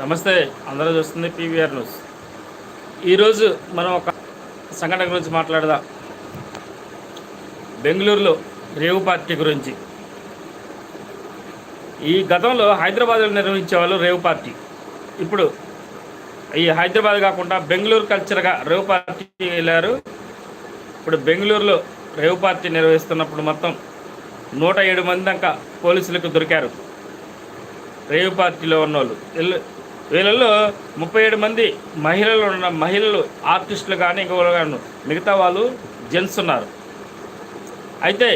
నమస్తే అందరూ చూస్తుంది పీవీఆర్ న్యూస్. ఈరోజు మనం ఒక సంఘటన గురించి మాట్లాడదాం. బెంగళూరులో రేవు పార్టీ గురించి. ఈ గతంలో హైదరాబాద్లో నిర్వహించేవాళ్ళు రేవు పార్టీ. ఇప్పుడు ఈ హైదరాబాద్ కాకుండా బెంగళూరు కల్చర్గా రేవు పార్టీ వెళ్ళారు. ఇప్పుడు బెంగళూరులో రేవు పార్టీ నిర్వహిస్తున్నప్పుడు మొత్తం నూట ఏడు మంది దాకా పోలీసులకు దొరికారు. రేవు పార్టీలో ఉన్నోళ్ళు. వెళ్ళి వీళ్ళల్లో ముప్పై ఏడు మంది మహిళలు ఉన్న మహిళలు ఆర్టిస్టులు కానీ ఇంకొకరు కానీ మిగతా వాళ్ళు జెంట్స్ ఉన్నారు. అయితే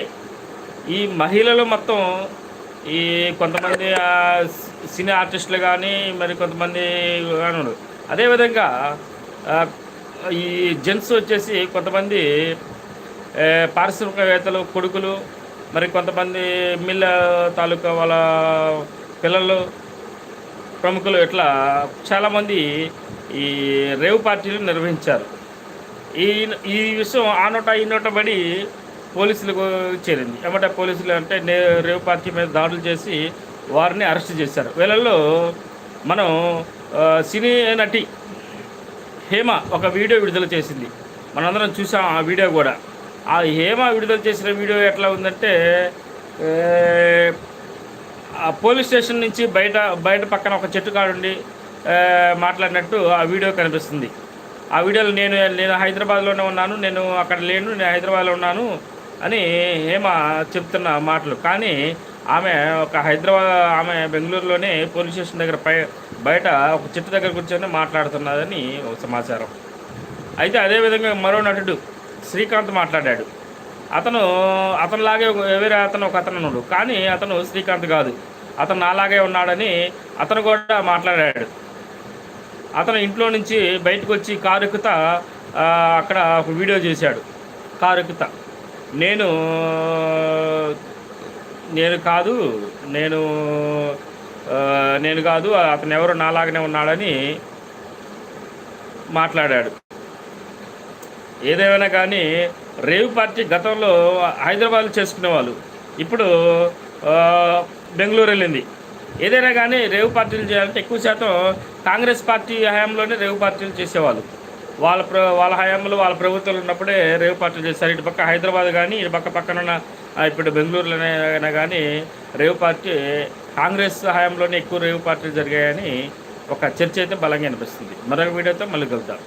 ఈ మహిళలు మొత్తం ఈ కొంతమంది సినీ ఆర్టిస్టులు కానీ మరి కొంతమంది కానీ ఉన్నారు. అదేవిధంగా ఈ జెంట్స్ వచ్చేసి కొంతమంది పారిశ్రామికవేత్తలు కొడుకులు మరి కొంతమంది మిల్ల తాలూకా వాళ్ళ పిల్లలు ప్రముఖులు ఇట్లా చాలామంది ఈ రేవ్ పార్టీలు నిర్వహించారు. ఈ ఈ విషయం ఆ నోట ఈ నోట పడి పోలీసులకు చేరింది. ఏమంటే పోలీసులు అంటే నే రేవ్ పార్టీ మీద దాడులు చేసి వారిని అరెస్ట్ చేశారు. వీళ్ళల్లో మనం సినీ నటి హేమ ఒక వీడియో విడుదల చేసింది. మనందరం చూసాం ఆ వీడియో కూడా. ఆ హేమ విడుదల చేసిన వీడియో ఎట్లా ఉందంటే ఆ పోలీస్ స్టేషన్ నుంచి బయట బయట పక్కన ఒక చెట్టు కాడుండి మాట్లాడినట్టు ఆ వీడియో కనిపిస్తుంది. ఆ వీడియోలో నేను నేను హైదరాబాద్లోనే ఉన్నాను నేను అక్కడ లేను నేను హైదరాబాద్లో ఉన్నాను అని హేమ చెప్తున్న మాటలు. కానీ ఆమె ఒక హైదరాబాద్ ఆమె బెంగళూరులోనే పోలీస్ స్టేషన్ దగ్గర పై బయట ఒక చెట్టు దగ్గర కూర్చొని మాట్లాడుతున్నదని ఒక సమాచారం. అయితే అదేవిధంగా మరో నటుడు శ్రీకాంత్ మాట్లాడాడు. అతను అతనిలాగే వేరే అతను ఒక అతను ఉన్నాడు. కానీ అతను శ్రీకాంత్ కాదు. అతను నాలాగే ఉన్నాడని అతను కూడా మాట్లాడాడు. అతను ఇంట్లో నుంచి బయటకు వచ్చి కారు ఎక్కుతా అక్కడ ఒక వీడియో చేశాడు. కారు ఎక్కుతా. నేను నేను కాదు నేను నేను కాదు అతను ఎవరు నాలాగనే ఉన్నాడని మాట్లాడాడు. ఏదేమైనా కానీ రేవ్ పార్టీ గతంలో హైదరాబాద్లో చేసుకునేవాళ్ళు. ఇప్పుడు బెంగళూరు వెళ్ళింది. ఏదైనా కానీ రేవ్ పార్టీలు చేయాలంటే ఎక్కువ శాతం కాంగ్రెస్ పార్టీ హయాంలోనే రేవ్ పార్టీలు చేసేవాళ్ళు. వాళ్ళ ప్ర వాళ్ళ హయాంలో వాళ్ళ ప్రభుత్వాలు ఉన్నప్పుడే రేవ్ పార్టీలు చేశారు. ఇటు పక్క హైదరాబాద్ కానీ ఇటు పక్క పక్కన ఉన్న ఇప్పుడు బెంగళూరులోనే కానీ రేవ్ పార్టీ కాంగ్రెస్ హయాంలోనే ఎక్కువ రేవ్ పార్టీలు జరిగాయని ఒక చర్చ అయితే బలంగా అనిపిస్తుంది. మరొక వీడియోతో మళ్ళీ కలుద్దాం.